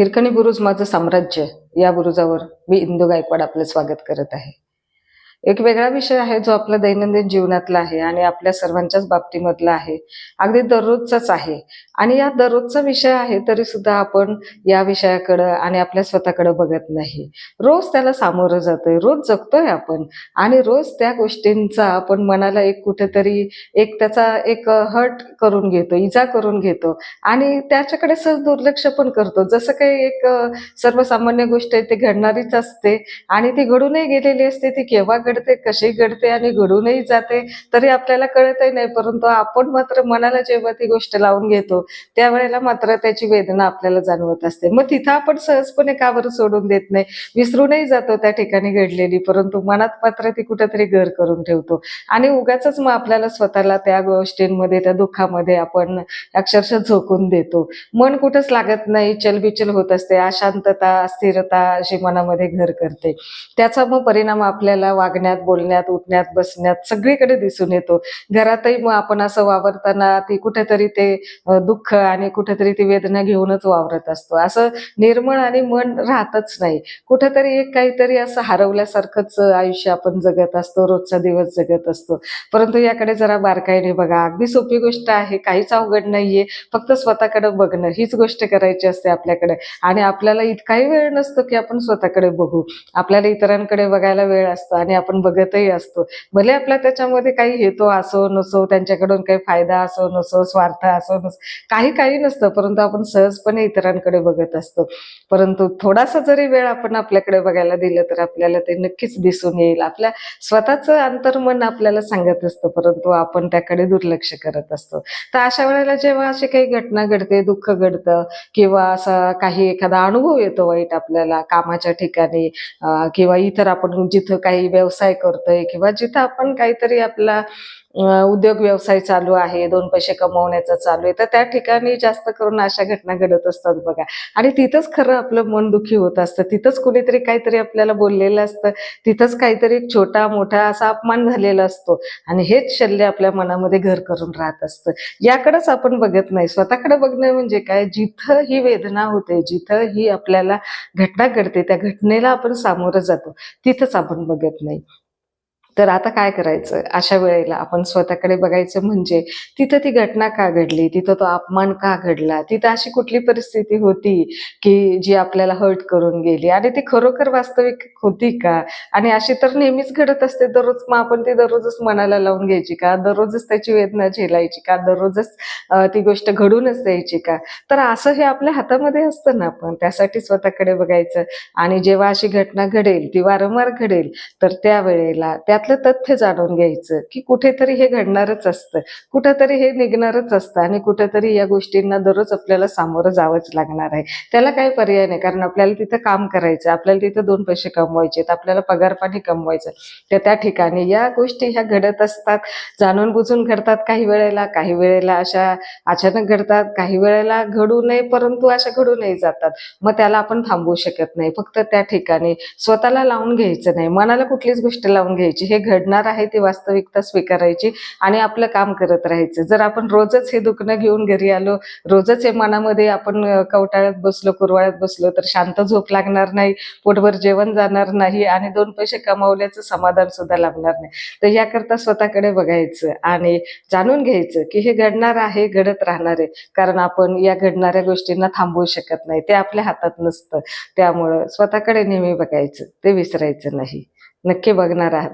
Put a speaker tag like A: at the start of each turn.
A: हिरकणी बुरुज माझं साम्राज्य. या बुरुजावर मी इंदू गायकवाड आपलं स्वागत करत आहे. एक वेगळा विषय आहे जो आपल्या दैनंदिन जीवनातला आहे आणि आपल्या सर्वांच्याच बाबतीमधला आहे. अगदी दररोजचाच आहे. आणि या दररोजचा विषय आहे तरी सुद्धा आपण या विषयाकडं आणि आपल्या स्वतःकडे बघत नाही. रोज त्याला सामोरं जातोय रोज जगतोय आपण. आणि रोज त्या गोष्टींचा आपण मनाला एक कुठेतरी एक त्याचा एक हट करून घेतो इजा करून घेतो. आणि त्याच्याकडे सहज दुर्लक्ष पण करतो. जसं काही एक सर्वसामान्य गोष्ट आहे ती घडणारीच असते आणि ती घडूनही गेलेली असते ती केव्हा घडते कशी घडते आणि घडूनही जाते तरी आपल्याला कळतही नाही. परंतु आपण मात्र मनाला जेव्हा ती गोष्ट लावून घेतो त्यावेळेला मात्र त्याची वेदना आपल्याला जाणवत असते. मग तिथं आपण सहजपणे का बरं सोडून देत नाही? विसरूनही जातो त्या ठिकाणी घडलेली परंतु मनात मात्र ती कुठेतरी घर करून ठेवतो. आणि उगाच मग आपल्याला स्वतःला त्या गोष्टींमध्ये त्या दुःखामध्ये आपण अक्षरशः झोकून देतो. मन कुठंच लागत नाही चलबिचल होत असते अशांतता अस्थिरता अशी मनामध्ये घर करते. त्याचा मग परिणाम आपल्याला वागण्यात बोलण्यात उठण्यात बसण्यात सगळीकडे दिसून येतो. घरातही मग आपण असं वावरताना ती कुठेतरी ते दुःख आणि कुठेतरी ती वेदना घेऊनच वावरत असतो. असं निर्मळ आणि मन राहतच नाही. कुठेतरी एक काहीतरी असं हरवल्यासारखंच आयुष्य आपण जगत असतो रोजचा दिवस जगत असतो. परंतु याकडे जरा बारकाईने बघा. अगदी सोपी गोष्ट आहे. काहीच अवघड नाहीये. फक्त स्वतःकडे बघणं. हीच गोष्ट करायची असते आपल्याकडे. आणि आपल्याला इतकाही वेळ नसतो की आपण स्वतःकडे बघू. आपल्याला इतरांकडे बघायला वेळ असतो आणि आपण आपण बघतही असतो. भले आपला त्याच्यामध्ये काही हेतो असो नसो त्यांच्याकडून काही फायदा असो नसो स्वार्थ असो नसो काही काही नसतं. परंतु आपण सहजपणे इतरांकडे बघत असतो. परंतु थोडासा जरी वेळ आपण आपल्याकडे बघायला दिलं तर आपल्याला ते नक्कीच दिसून येईल. आपल्या स्वतःचं अंतर्मन आपल्याला सांगत असतं परंतु आपण त्याकडे दुर्लक्ष करत असतो. तर अशा वेळेला जेव्हा अशी काही घटना घडते दुःख घडतं किंवा असा काही एखादा अनुभव येतो वाईट आपल्याला कामाच्या ठिकाणी किंवा इतर आपण जिथं काही व्यवसाय करतोय किंवा जिथं आपण काहीतरी आपला उद्योग व्यवसाय चालू आहे दोन पैसे कमवण्याचा चालू आहे. तर त्या ठिकाणी जास्त करून अशा घटना घडत असतात बघा. आणि तिथंच खरं आपलं मन दुखी होत असतं. तिथंच कुणीतरी काहीतरी आपल्याला बोललेलं असतं. तिथंच काहीतरी छोटा मोठा असा अपमान झालेला असतो. आणि हेच शल्य आपल्या मनामध्ये घर करून राहत असतं. याकडेच आपण बघत नाही. स्वतःकडे बघणं म्हणजे काय? जिथं ही वेदना होते जिथं ही आपल्याला घटना घडते त्या घटनेला आपण सामोरं जातो. तिथंच आपण बघत नाही. तर आता काय करायचं? अशा वेळेला आपण स्वतःकडे बघायचं म्हणजे तिथं ती घटना का घडली? तिथं तो अपमान का घडला? तिथं अशी कुठली परिस्थिती होती की जी आपल्याला हर्ट करून गेली? आणि ती खरोखर वास्तविक होती का? आणि अशी तर नेहमीच घडत असते. दररोज मग आपण ती दररोजच मनाला लावून घ्यायची का? दररोजच त्याची वेदना झेलायची का? दररोजच ती गोष्ट घडूनच द्यायची का? तर असं हे आपल्या हातामध्ये असतं ना आपण त्यासाठी स्वतःकडे बघायचं. आणि जेव्हा अशी घटना घडेल ती वारंवार घडेल तर त्यावेळेला त्यातलं तथ्य जाणून घ्यायचं की कुठेतरी हे घडणारच असतं. कुठेतरी हे निघणारच असतं आणि कुठेतरी या गोष्टींना दररोज आपल्याला सामोरं जावंच लागणार आहे. त्याला काही पर्याय नाही. कारण आपल्याला तिथं काम करायचं आपल्याला तिथं दोन पैसे कमवायचे आपल्याला पगार पाणी कमवायचं तर त्या ठिकाणी या गोष्टी ह्या घडत असतात. जाणून बुजून घडतात काही वेळेला काही वेळेला अशा अचानक घडतात काही वेळेला घडू नये परंतु अशा घडूनही जातात. मग त्याला आपण थांबवू शकत नाही. फक्त त्या ठिकाणी स्वतःला लावून घ्यायचं नाही. मनाला कुठलीच गोष्ट लावून घ्यायची. हे घडणार आहे ती वास्तविकता स्वीकारायची आणि आपलं काम करत राहायचं. जर आपण रोजच हे दुखणं घेऊन घरी आलो रोजच हे मनामध्ये आपण कवटाळ्यात बसलो कुरवाळ्यात बसलो तर शांत झोप लागणार नाही पोटभर जेवण जाणार नाही आणि दोन पैसे कमावल्याचं समाधान सुद्धा लाभणार नाही. तर याकरता स्वतःकडे बघायचं आणि जाणून घ्यायचं की हे घडणार आहे घडत राहणार आहे. कारण आपण या घडणाऱ्या गोष्टींना थांबवू शकत नाही. ते आपल्या हातात नसतं. त्यामुळं स्वतःकडे नेहमी बघायचं. ते विसरायचं नाही. नक्की बघणार आहात.